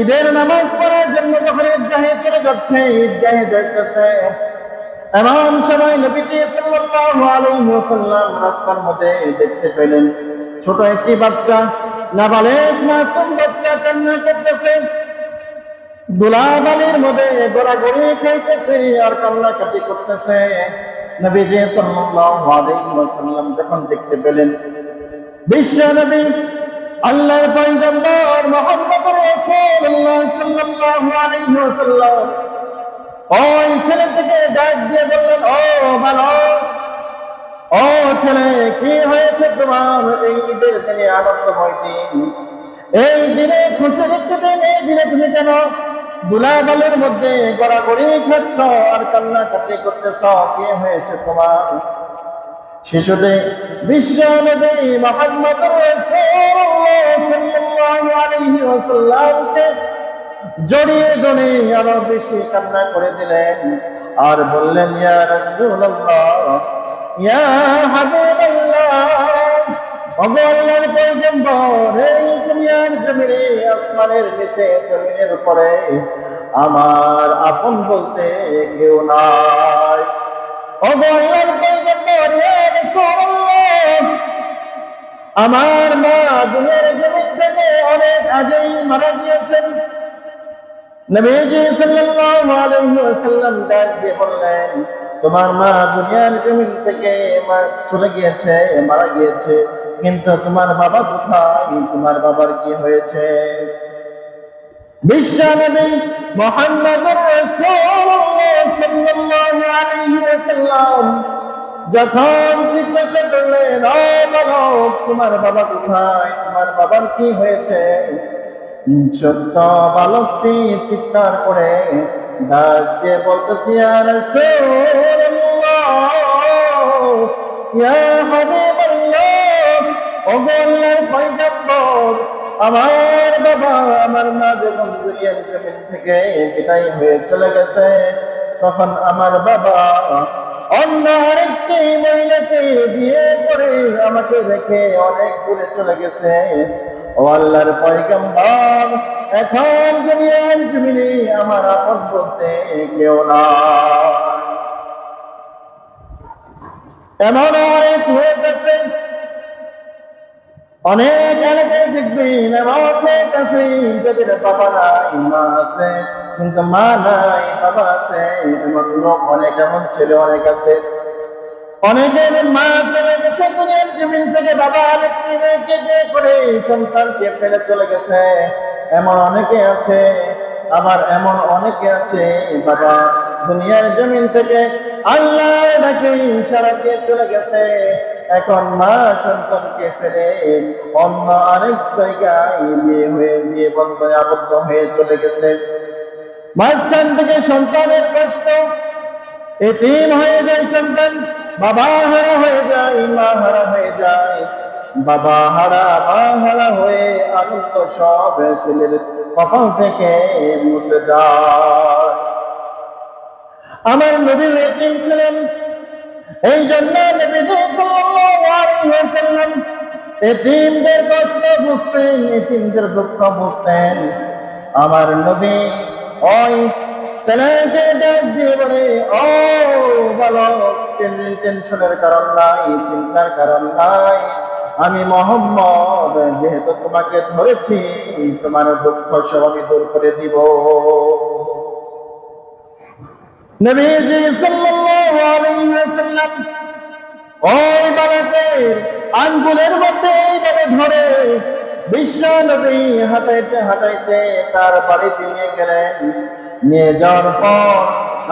ঈদের নামাজ পড়ার জন্য যখন ঈদগাহে চলে যাচ্ছে, ঈদগাহে যাইতেছে এমন সময় নবীজি সাল্লাল্লাহু আলাইহি ওয়াসাল্লাম রাস্তার মধ্যে দেখতে পেলেন ছোট একটি বাচ্চা নাবালেগ মাসুম বাচ্চা কান্না করতেছে। দুলাবালির মধ্যে খাইতেছে আর করতেছে। নবীজি সাল্লাল্লাহু আলাইহি ওয়াসাল্লাম যখন দেখতে পেলেন আল্লাহর ডাক দিয়ে বললেন, ও ও ছেলে হয়েছে তোমার? এই দিনে এই দিনে একটি দিন, এই দিনে তুমি কেন দুলাবালের মধ্যে গড়াগড়ি খাচ্ছ আর কান্নাকাটি করতেছ? কি হয়েছে তোমার? শিশুটি বিশ্ব নবী মোহাম্মদ জড়িয়ে ধরে আরও বেশি কান্না করে দিলেন আর বললেন, ইয়া রাসূলুল্লাহ, ইয়া হাবিবাল্লাহ, ওগো আল্লাহর পয়গম্বর, এই দুনিয়ার জমিনে আসমানের নিচে জমিনের উপরে আমার আপন বলতে কেউ নাই। ওগো আল্লাহর পয়গম্বর আমার মা দুনিয়ার জমিন থেকে অনেক আগেই মারা গিয়েছেন। তোমার মা দুনিয়ার জমিন থেকে চলে গিয়েছে, মারা গিয়েছে, কিন্তু তোমার বাবা কোথায়? তোমার বাবার কি হয়েছে? ওয়াসাল্লাম যখন জিজ্ঞাসা করলেন, ও বালক তোমার বাবা কোথায়? তোমার বাবার কি হয়েছে? ছোট্ট বালকটি চিৎকার করে ডাক বলতেছি, আর আমার বাবা আমার মা যখন দুনিয়ার জমিন থেকে বিদায় হয়ে চলে গেছে, তখন আমার বাবা অন্য আরেকটি মহিলাকে বিয়ে করে আমাকে রেখে অনেক দূরে চলে গেছে। ও আল্লাহর পয়গম্বর, এখন দুনিয়ার জমিনে আমার আপন বলতে কেউ না। এমন অনেক লোক আছে অনেক এলাকায় যাদের বাবা নাই, মা আছে, কিন্তু মা নাই, বাবা আছে লোক অনেক, এমন ছেলে অনেক আছে। অনেকের মা চলে গেছে, দুনিয়ার জমিন থেকে বাবা করে সন্তানকে ফেলে চলে গেছে। এমন অনেকে আছে, আবার এমন অনেকে আছে, বাবা দুনিয়ার জমিন থেকে আল্লাহ ডাকে ইশারা দিয়ে চলে গেছে। এখন মা সন্তানকে ফেলে অন্য আরেক জায়গায় বিয়ে হয়ে, বিয়ে বন্ধনে আবদ্ধ হয়ে চলে গেছে। মাঝখান থেকে সন্তানের কষ্ট, এতিম হয়ে যায় সন্তান, বাবা হারা হয়ে যায়, মা হারা হয়ে যায়। বাবা হারা, মা হারা হয়ে আনন্দ সব ছেলের কপাল থেকে মুছে যায়। আমার নবী এতিম ছিলেন এই জন্য এতিমদের কষ্ট বুঝতেন, এতিমদের দুঃখ বুঝতেন। আমার নবী ওই ছেলেকে ডাক দিয়ে বলে, ও টেনশনের কারণ নাই, চিন্তার কারণ নাই। আমি মোহাম্মদ, যেহেতু তোমাকে ধরেছি, তোমার দুঃখ সব আমি দূর করে দিব। আঙ্গুলের মধ্যে এইভাবে ধরে বিশ্ব নবী হাঁটাইতে হাঁটাইতে তার বাড়িতে নিয়ে গেলেন। নিয়ে যাওয়ার পর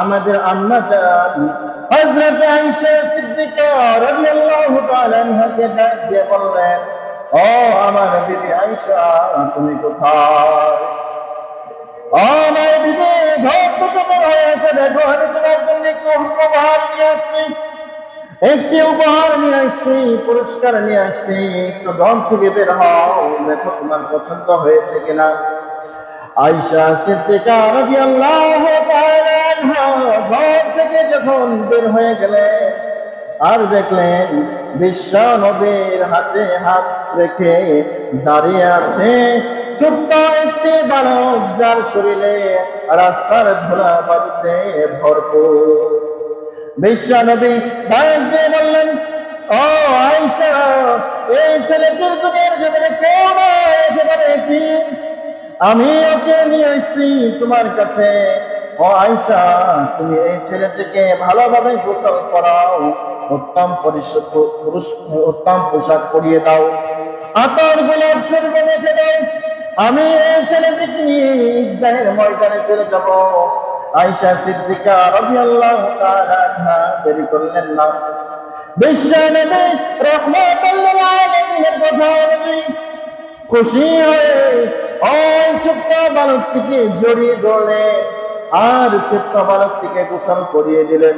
আমাদের তাআলা আনহাকে ডাক দিয়ে বললেন, ও আমার বিবি আয়েশা, তুমি কোথায়? বিবে ঘর থেকে হয়ে এসে দেখো, আমি তোমার জন্য একটু উপহার নিয়ে আসছি। একটি উপহার নিয়ে আসছি, পুরস্কার নিয়ে আসছি। একটু ঘর থেকে বের হও, দেখো তোমার পছন্দ হয়েছে কিনা। আয়সা সিদ্দিকা রাদিয়াল্লাহু তাআলা ঘর থেকে যখন বের হয়ে গেলেন, আর দেখলেন বিশ্ব নবীর হাতে হাত রেখে দাঁড়িয়ে আছে ছোট্ট একটি ভরপুর। বললেন আমি ওকে নিয়ে এসেছি তোমার কাছে। ও আয়সা তুমি এই ছেলেটিকে ভালোভাবে গোসল করাও, উত্তম পুরুষ, উত্তম পোশাক পরিয়ে দাও। আতর গোলাপ শরীরে মেখে দাও। আমি এই ছেলেটিকে নিয়ে ময়দানে চলে যাব। আয়সা সিদ্দিকা রাদিয়াল্লাহু তাআলা দেরি করলেন না। বিশ্ব নবী রহমাতুল্লাহ আলাইহির কথা অনুযায়ী খুশি হয়ে ওই ছোট্ট বালকটিকে জড়িয়ে ধরলেন আর ছোট্ট বালকটিকে গোসল করিয়ে দিলেন।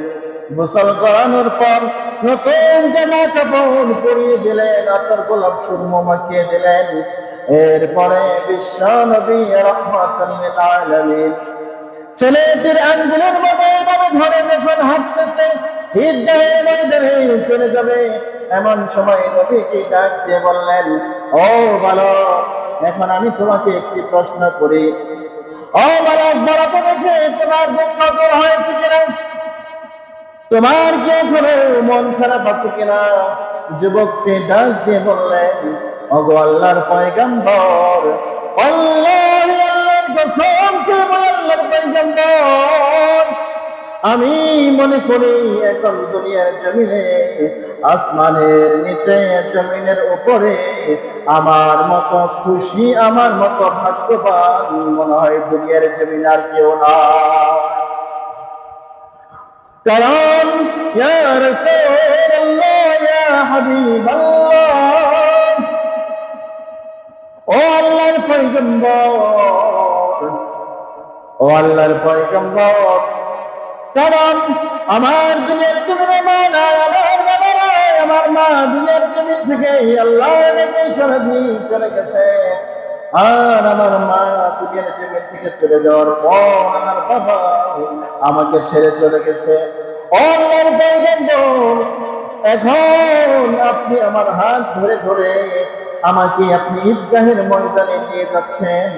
গোসল করানোর পর নতুন জামা কাপড় পরিয়ে দিলেন আতর গোলাপ সুরম মাখিয়ে দিলেন। এরপরে বিশ্ব নবী রহমাতুল্লিল ছেলেটির আঙ্গুলের মতো এভাবে ধরে যখন হাঁটতেছে। ঈদগাহের ময়দানে চলে যাবে। এমন সময় নবীজি ডাক দিয়ে বললেন, ও বালক, এখন আমি তোমাকে একটি প্রশ্ন করি। ও বালক বালক দেখে তোমার নজর হয়েছে কিনা? তোমার কি এখনও মন খারাপ আছে কিনা? যুবককে ডাক দিয়ে বললেন অগো আল্লাহর পয়গাম্বর আল্লাহ আল্লাহর কসম খেয়ে আল্লাহর পয়গাম্বর। আমি মনে করি এখন দুনিয়ার জমিনে, আসমানের নিচে, জমিনের উপরে আমার মতো খুশি, আমার মতো ভাগ্যবান মনে হয় দুনিয়ার জমিন আর কেউ না। কারণ, ইয়া রাসূলুল্লাহ ও আল্লাহর পয়গম্বর, ও আল্লাহর পয়গম্বর। কারণ আমার দিনের জমিনে মা নাই আমার মা দিনের জমিন থেকে আল্লাহ নবী সরদি চলে গেছে। আর আমার মা দুনিয়ার জমিন থেকে চলে যাওয়ার পর আমার বাবা আমাকে ছেড়ে চলে গেছে। এখন আপনি আমার হাত ধরে ধরে আমাকে আপনি ঈদগাহের ময়দানে নিয়ে যাচ্ছেন।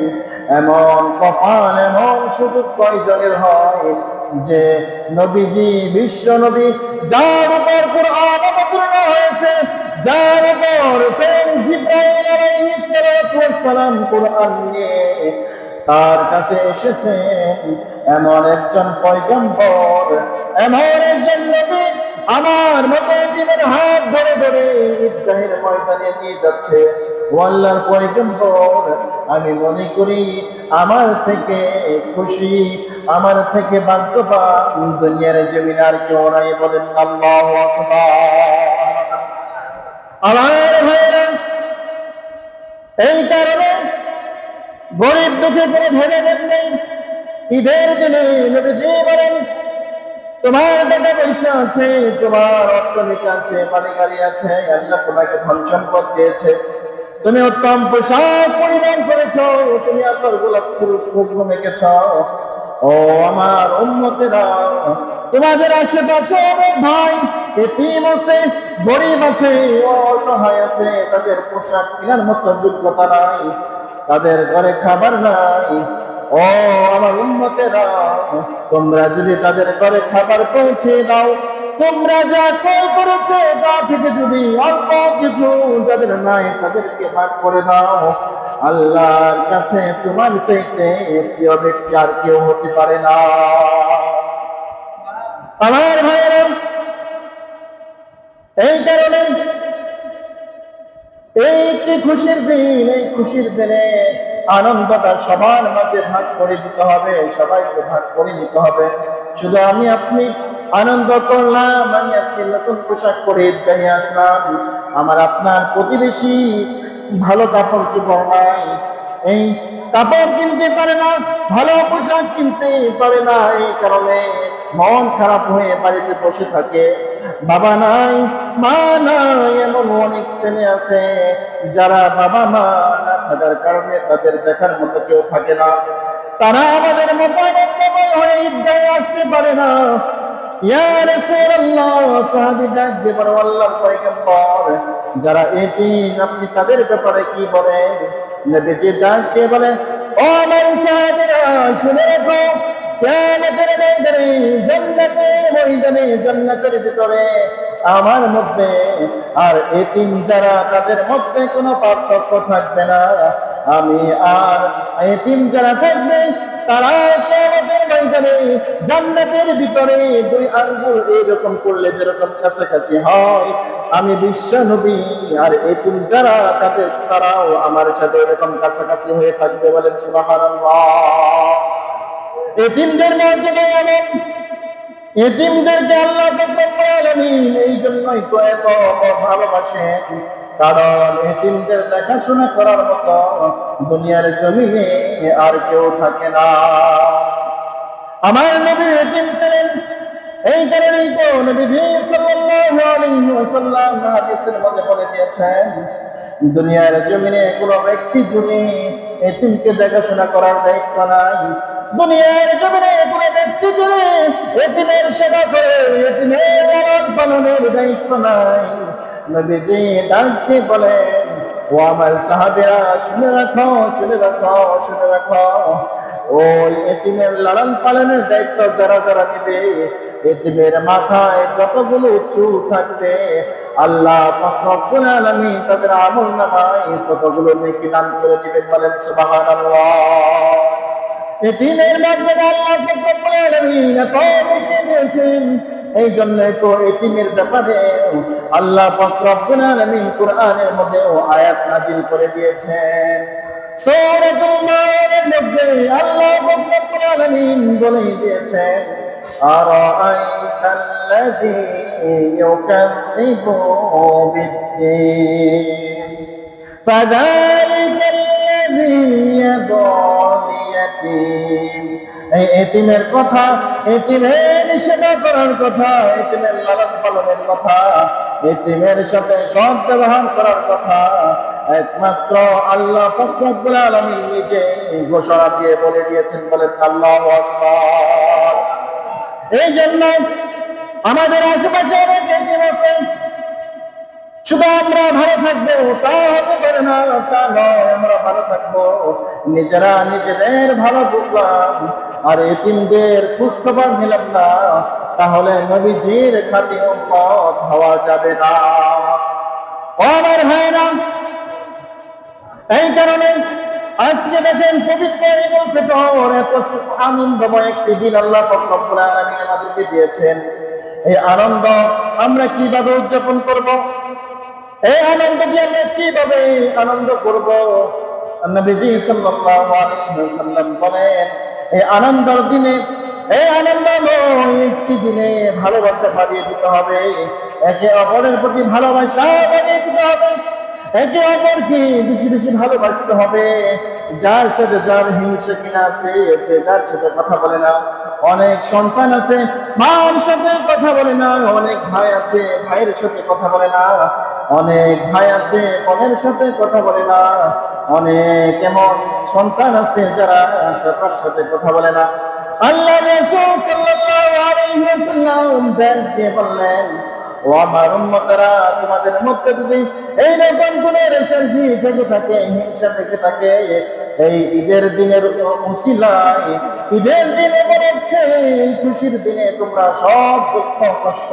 এমন কপাল, এমন সুযোগ কয়জনের হয় যে নবীজি, বিশ্ব নবী যার উপর কোরআন হয়েছে, যার উপর ওয়াস সালাম কোরআন নিয়ে তার কাছে এসেছে এমন একজন পয়গম্বর, এমন একজন নবী আমার মতো দিনের হাত ধরে ধরে ঈদগাহের ময়দানে নিয়ে যাচ্ছে। ও আল্লাহর পয়গম্বর, আমি মনে করি আমার থেকে খুশি, আমার থেকে ভাগ্যবান দুনিয়ার জমিন আর কেউ নাই বলেন আল্লাহু আমার ভাইরা, এই কারণে গরিব দুঃখে ভেবে দেন নেই। ঈদের দিনে বলেন তোমার টাকা পয়সা আছে, তোমার অর্থনীতি আছে, বাড়ি গাড়ি আছে, আল্লাহ তোমাকে ধন সম্পদ দিয়েছে। তুমি উত্তম পোশাক পরিধান করেছ, তুমি আল্লাহর গোলাপ মেখেছ। ও আমার উন্মতেরা তোমাদের আশেপাশে অনেক ভাই, এতিম আছে, গরিব আছে, অসহায় আছে, তাদের পোশাক কেনার মতো যোগ্যতা নাই, তাদের ঘরে খাবার নাই ও আমার উন্মতেরা তোমরা যদি তাদের ঘরে খাবার পৌঁছে দাও, তোমরা যা ক্রয় করেছে তা থেকে যদি অল্প কিছু যাদের নাই তাদেরকে ভাগ করে দাও। আল্লাহর কাছে তোমার চাইতে প্রিয় ব্যক্তি আর কেউ হতে পারে না। আমার ভাইয়েরা, এই কারণে এই খুশির দিন, এই খুশির দিনে আনন্দটা সবার মাঝে ভাগ করে দিতে হবে, সবাইকে ভাগ করে নিতে হবে। শুধু আমি আপনি আনন্দ করলাম, আমি আপনি নতুন পোশাক পরে ঈদগাহে আসলাম। আমার আপনার প্রতিবেশী ভালো কাপড় চোপড় নাই। এই কাপড় কিনতে পারে না, ভালো পোশাক কিনতে পারে না, এই কারণে মন খারাপ হয়ে বাড়িতে বসে থাকে। বাবা নাই, মা নাই, এমন অনেক ছেলে আছে, যারা বাবা, মা না থাকার কারণে তাদের দেখার মতো কেউ থাকে না। তারা আমাদের মতো হয়ে ঈদগাহে আসতে পারে না। যারা এতিম, আপনি তাদের ব্যাপারে কি বলেন? নবীজি ডাক দিয়ে বলেন ও আমার সাহাবীরা, শুনে রাখো, কিয়ামতের ময়দানে, জান্নাতের ময়দানে, জান্নাতের ভিতরে আমার মধ্যে আর এতিম যারা, তাদের মধ্যে কোনো পার্থক্য থাকবে না। আমি আর এতিম যারা থাকবে তারা কিয়ামতের ময়দানে, জান্নাতের ভিতরে দুই আঙ্গুল করলে যেরকম কাছাকাছি হয়। আমি বিশ্ব নবী, আর এতিম যারা তাদের, তারাও আমার সাথে এরকম কাছাকাছি হয়ে থাকবে বলেন সুবহানাল্লাহ। এতিমদের মর্যাদা এমন। এতিমদেরকে আল্লাহ এই জন্যই তো এত ভালোবাসেন। কারণ এতিমদের দেখাশোনা করার মতো দুনিয়ার জমিনে আর কেউ থাকে না। আমার নবী এতিম ছিলেন। এই কারণেই তো নবীজি সাল্লাল্লাহু আলাইহি ওয়াসাল্লাম হাদিসের মধ্যে বলে দিয়েছেন, দুনিয়ার জমিনে কোনো ব্যক্তি যদি এতিমকে দেখাশোনা করার দায়িত্ব নাই দুনিয়ার জমিনে কোনো ব্যক্তি যদি এতিমের সেবা করে, এতিমের লালন পালনের দায়িত্ব নাই নবীজি ডাকতে বলেন, ও আমার সাহাবেরা, শুনে রাখো শুনে রাখো শুনে রাখো। ওই এতিমের লালন পালনের দায়িত্ব যারা যারা নেবে, এতিমের মাথায় যতগুলো চুল থাকবে, আল্লাহ রব্বুল আলামিন তাদের আমল নামায় ততগুলো নেকি দান করে দিবেন বলেন, সুবহানাল্লাহ। এতিমের মাধ্যমে আল্লাহ রব্বুল আলামিন এত বেশি দিয়েছেন এই জন্য তো এতিমের ব্যাপারে আল্লাহ ফকরুল আলমিন কোরআনের মধ্যেও আয়াত নাজিল করে দিয়েছেন। এটিমের মধ্যে দিয়েছেন এই এতিমের কথা এটিমের সেবা করার কথা, এতিমের লালন পালনের কথা, এতিমের সাথে সৎ ব্যবহার করার কথা। একমাত্র আল্লাহ ফকরুল আলমী নিজে ঘোষণা দিয়ে বলে দিয়েছেন, বলেন, আল্লাহ এই জন্য আমাদের আশেপাশে অনেক এতিম আছে। শুধু আমরা ভালো থাকব তা হতে পারে না, তা নয়, আমরা ভালো থাকব। নিজেরা নিজেদের ভালো বুঝলাম। আর এতিমদের খোঁজখবর নিলাম না, তাহলে নবীজির খাতি উম্মত হওয়া যাবে না। আমার ভাইরা এই কারণে আজকে দেখেন পবিত্র ঈদ উল ফিতর এত আনন্দময় একটি দিন আল্লাহ রব্বুল আলামিন আমাদেরকে দিয়েছেন। এই আনন্দ আমরা কীভাবে উদযাপন করব? এই আনন্দকে আমরা কীভাবে আনন্দ করব? নবীজি সাল্লাল্লাহু আলাইহি ওয়াসাল্লাম বলেন এই আনন্দের দিনে এই আনন্দময় একটি দিনে ভালোবাসা বাড়িয়ে দিতে হবে। একে অপরের প্রতি ভালোবাসা বাড়িয়ে দিতে হবে। একে অপরকে বেশি বেশি ভালোবাসতে হবে। যার সাথে যার হিংসা কিনা আছে যে যার সাথে কথা বলে না। অনেক সন্তান আছে, মার সাথে কথা বলে না, অনেক ভাই আছে, ভাইয়ের সাথে কথা বলে না। অনেক ভাই আছে কনের সাথে কথা বলে না। অনেক এমন সন্তান আছে যারা তার সাথে কথা বলে না। আল্লাহ রাসূল সাল্লাল্লাহু আলাইহি ওয়াসাল্লাম বললেন ও আমার উম্মতরা, তোমাদের মধ্যে যদি এইরকম কোন রেশারেশি থেকে থাকে, হিংসা থেকে থাকে, এই ঈদের দিনের উসিলায় ঈদের দিন উপলক্ষে খুশির দিনে তোমরা সব দুঃখ, কষ্ট,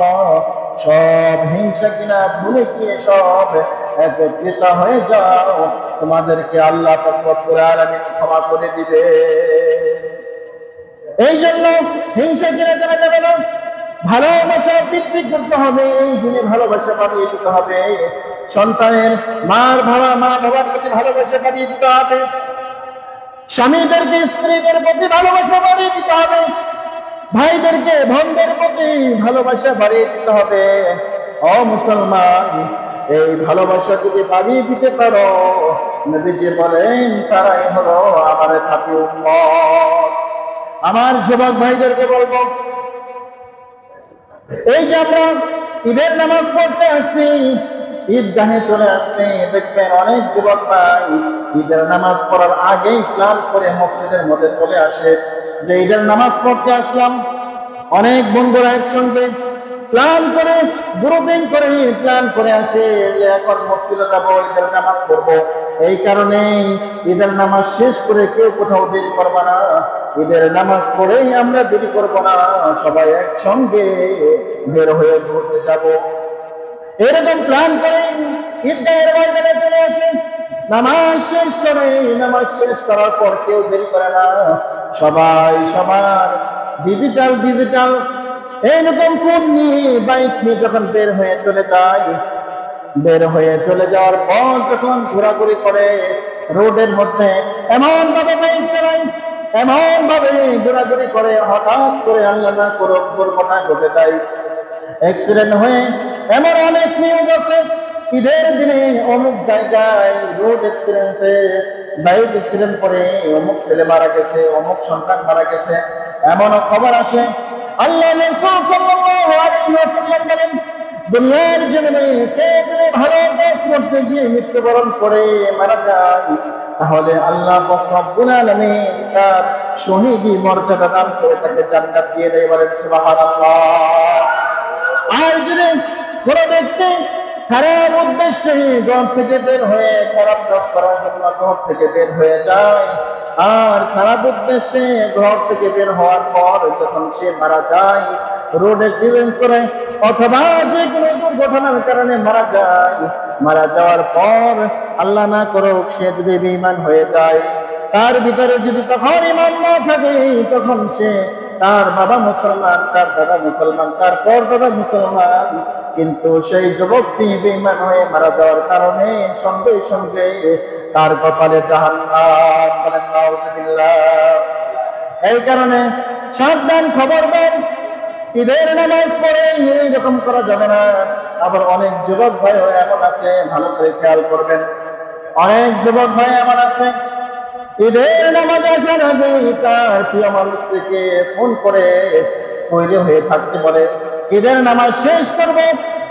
সব হিংসা কিনা ভুলে গিয়ে সব একত্রিত হয়ে যাও। তোমাদেরকে আল্লাহ আলামিন ক্ষমা করে দিবে এই জন্য হিংসা কিনা করা যাবে না ভালোবাসা বৃদ্ধি করতে হবে, এই দিনে ভালোবাসা বাড়িয়ে দিতে হবে। সন্তানের মার ভাবা মা বাবার প্রতি ভালোবাসা বাড়িয়ে দিতে হবে। স্বামীদেরকে, স্ত্রীদের প্রতি ভালোবাসা বাড়িয়ে দিতে হবে। ভাইদেরকে, বোনদের প্রতি ভালোবাসা বাড়িয়ে দিতে হবে। ও মুসলমান, এই ভালোবাসা যদি বাড়িয়ে দিতে পারো, নবীজি বলেন, তারাই হলো আমার খাতি উম্মত। আমার যুবক ভাইদেরকে বলব এই যে আমরা ঈদের নামাজ পড়তে আসছি, ঈদগাহে চলে আসছে, দেখবেন অনেক যুবক ভাই ঈদের নামাজ পড়ার আগেই প্ল্যান করে মসজিদের মধ্যে চলে আসে। যে ঈদের নামাজ পড়তে আসলাম, অনেক বন্ধুরা একসঙ্গে প্ল্যান করে, গ্রুপিং করে, প্ল্যান করে আসে যে এখন মসজিদে যাব, ঈদের নামাজ পড়ব। এই কারণে ঈদের নামাজ শেষ করে কেউ কোথাও দেরি করব না। ঈদের নামাজ পড়েই আমরা দেরি করব না, সবাই একসঙ্গে বের হয়ে ঘুরতে যাব। এরকম প্ল্যান করে ঈদগাহের ময়দানে চলে আসে। নামাজ শেষ করে, নামাজ শেষ করার পর কেউ দেরি করে না। সবাই সবার ডিজিটাল ডিজিটাল এইরকম ফোন নিয়ে বাইক নিয়ে যখন বের হয়ে চলে যায়, বের হয়ে চলে যাওয়ার পর যখন ঘোরাঘুরি করে, রোডের মধ্যে এমন ভাবে বাইক চালায় এমন ভাবে ঘোরাঘুরি করে, হঠাৎ করে আল্লাহ না করো দুর্ঘটনা ঘটে যায়। অ্যাক্সিডেন্ট হয়ে এমন অনেক নিউজ আছে। ঈদের দিনে অমুক জায়গায় রোড অ্যাক্সিডেন্টে বাইক অ্যাক্সিডেন্ট করে, অমুক ছেলে মারা গেছে, অমুক সন্তান মারা গেছে এমন খবর আসে। আল্লাহ বলেন, দুনিয়ার জমিনে কে ভালো কাজ করতে গিয়ে মৃত্যুবরণ করে মারা যায়? তাহলে আল্লাহ রব্বুল আলামিন তার শহীদি মর্যাদা দান করে তাকে জান্নাত দিয়ে দেয় বলেন সুবহানাল্লাহ। আর ব্যক্তি খারাপ উদ্দেশ্যে ঘর থেকে বের হয়ে খারাপ কাজ করার জন্য ঘর থেকে বের হয়ে যায়, আর খারাপ উদ্দেশ্যে ঘর থেকে বের হওয়ার পর যখন সে মারা যায়, রোড অ্যাক্সিডেন্ট করে অথবা যে কোনো দুর্ঘটনার কারণে মারা যায়, মারা যাওয়ার পর আল্লাহ না করুক, সে যদি বেঈমান হয়ে যায়, তার ভিতরে যদি তখন ইমান না থাকে, তখন সে তার বাবা মুসলমান, তার দাদা মুসলমান, তার পর দাদা মুসলমান। কিন্তু সেই যুবকটি বেঈমান হয়ে মারা যাওয়ার কারণে সঙ্গে সঙ্গে তার কপালে জাহান্নাম বলেন এই কারণে সাবধান খবর দেন ঈদের নামাজ পড়ে এইরকম করা যাবে না। আবার অনেক যুবক ভাই এমন আছে, ভালো করে খেয়াল করবেন। অনেক যুবক ভাই এমন আছে, ঈদের নামাজ আসার আগে তার প্রিয় মানুষ থেকে ফোন করে তৈরি হয়ে থাকতে বলে, ঈদের নামাজ শেষ করব।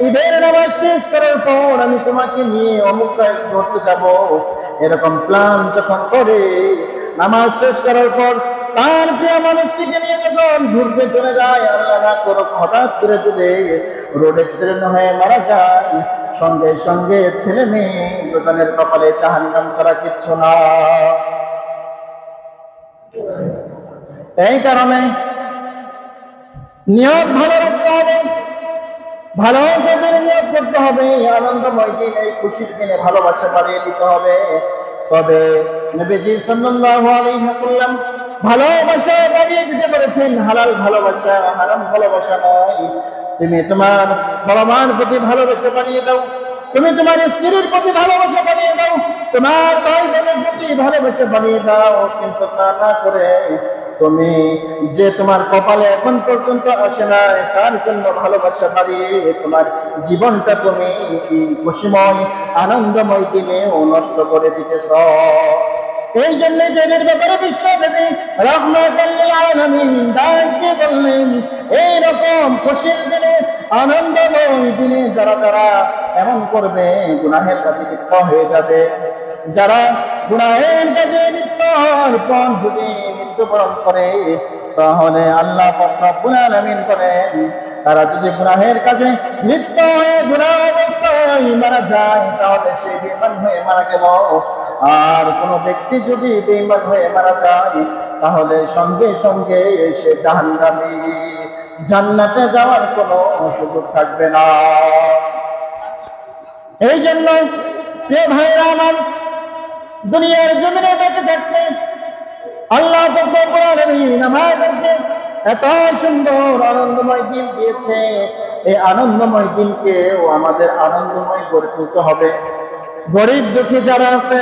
ঈদের নামাজ শেষ করার পর আমি তোমাকে নিয়ে অমুক ঘুরতে যাব। এরকম প্ল্যান যখন করে, নামাজ শেষ করার পর তার প্রিয় মানুষটিকে নিয়ে যখন ঘুরতে চলে যায়, আল্লাহ না করো হঠাৎ করে যদি রোড অ্যাক্সিডেন্ট হয়ে মারা যায়, সঙ্গে সঙ্গে ছেলে মেয়ে দোকানের কপালে জাহান্নাম ছাড়া কিচ্ছু না। এই কারণে নিয়ত ভালো রাখতে হবে, ভালো নিয়োগ করতে হবে, আনন্দময় দিন এই খুশির দিনে ভালোবাসা বাড়িয়ে দিতে হবে। তবে নবীজি সাল্লাল্লাহু আলাইহি ওয়াসাল্লাম ভালোবাসা বাড়িয়ে দিতে পেরেছেন। হালাল ভালোবাসা, হারাম ভালোবাসা নয়। তুমি তোমার বাবা-মার প্রতি ভালোবাসা বাড়িয়ে দাও। তুমি তোমার স্ত্রীর প্রতি ভালোবাসা বানিয়ে দাও। তোমার ভাই বোনের প্রতি ভালোবাসা বানিয়ে দাও। কিন্তু তা না করে তুমি যে তোমার কপালে এখন পর্যন্ত আসে না তার জন্য ভালোবাসা বাড়িয়ে তোমার জীবনটা তুমি খুশিময়, আনন্দময় দিনে নষ্ট করে দিতেছ। এই জন্য এদের ব্যাপারে বিশ্ব দেবী রহমতুল্লাহ আলমিন ডাকতে বললেন এইরকম খুশির দিনে, আনন্দময় দিনে যারা যারা এমন করবে, গুনাহের কাজে লিপ্ত হয়ে যাবে। যারা গুনাহের কাজে লিপ্ত হওয়ার পর যদি মৃত্যুবরণ করে তাহলে আল্লাহ রব্বুল আলামিন তারা যদি গুনাহের কাজে লিপ্ত হয়ে গুনাহ অবস্থায় মারা যায়, তাহলে সে বেঈমান হয়ে মারা গেল। আর কোন ব্যক্তি যদি বেঈমান হয়ে মারা যায়, তাহলে সঙ্গে সঙ্গে সে জাহান্নামী, জান্নাতে যাওয়ার কোনো সুযোগ থাকবে না। এই জন্য প্রিয় ভাইরা আমার, দুনিয়ার জমিনে বেঁচে থাকতে আল্লাহ এত সুন্দর আনন্দময় দিন দিয়েছে। এই আনন্দময় দিনকে ও আমাদের আনন্দময় করে তুলতে হবে। গরিব দুঃখী যারা আছে,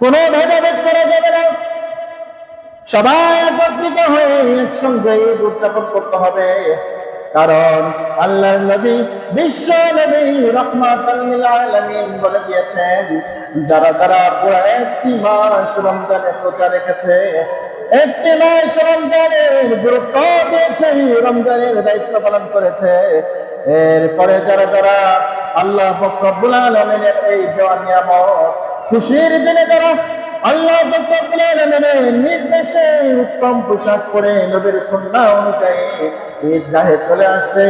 কোনো ভেদাভেদ করা যাবে না। সবাই একত্রিত হয়ে একসঙ্গে উদযাপন করতে হবে। কারণ আল্লাহর নবী, বিশ্ব নবী রহমাতাল্লিল আলামিন বলে দিয়েছেন, যারা যারা পুরো একটি মাস রমজানের রোজা রেখেছে, একটি মাস রমজানের গুরুত্ব দিয়েছে, রমজানের দায়িত্ব পালন করেছে। এরপরে যারা যারা আল্লাহ রব্বুল আলামিনের এই দেওয়া নিয়ামত খুশির দিনে যারা আল্লাহ রব্বুল আলামিনের নির্দেশে উত্তম পোশাক পরে নবীর সুন্নাহ অনুযায়ী ঈদগাহে চলে আসছে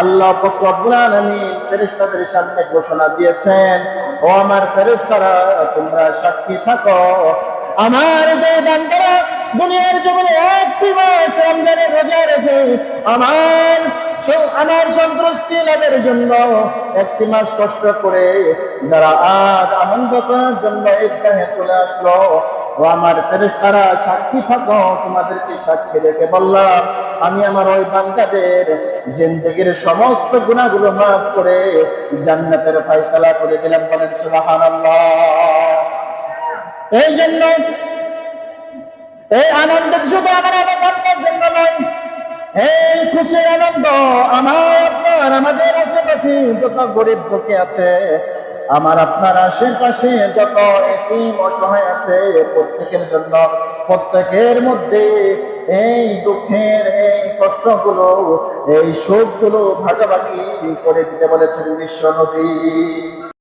আল্লাহ রব্বুল আলামিন সামনে ঘোষণা দিয়েছেন, ও আমার ফেরিস্তারা তোমরা সাক্ষী থাকো। আমার যে বান্দারা দুনিয়ার জীবনে একটি মাস রমজানের রোজা রেখে আমার আমার সন্তুষ্টি লাভের জন্য একটি মাস কষ্ট করে যারা আজ আনন্দ করার জন্য ঈদগাহে চলে আসলো, ও আমার ফেরেশতারা, সাক্ষী থাকো, তোমাদেরকে সাক্ষী রেখে বললাম, আমি আমার ওই বান্দাদের জিন্দগির সমস্ত গুণাগুলো মাফ করে জান্নাতের ফয়সালা করে দিলাম বলেন সুবহানাল্লাহ। এই জন্য এই আনন্দ শুধু আমার আমার বান্দার জন্য নয়। এই খুশির আনন্দ আমার আপনার, আমাদের আশেপাশে যত গরিব দুঃখী আছে, আমার আপনার আশেপাশে যত এতিম অসহায় আছে, প্রত্যেকের জন্য, প্রত্যেকের মধ্যে এই দুঃখের, এই কষ্টগুলো, এই সুখগুলো ভাগাভাগি করে দিতে বলেছেন বিশ্ব নবী।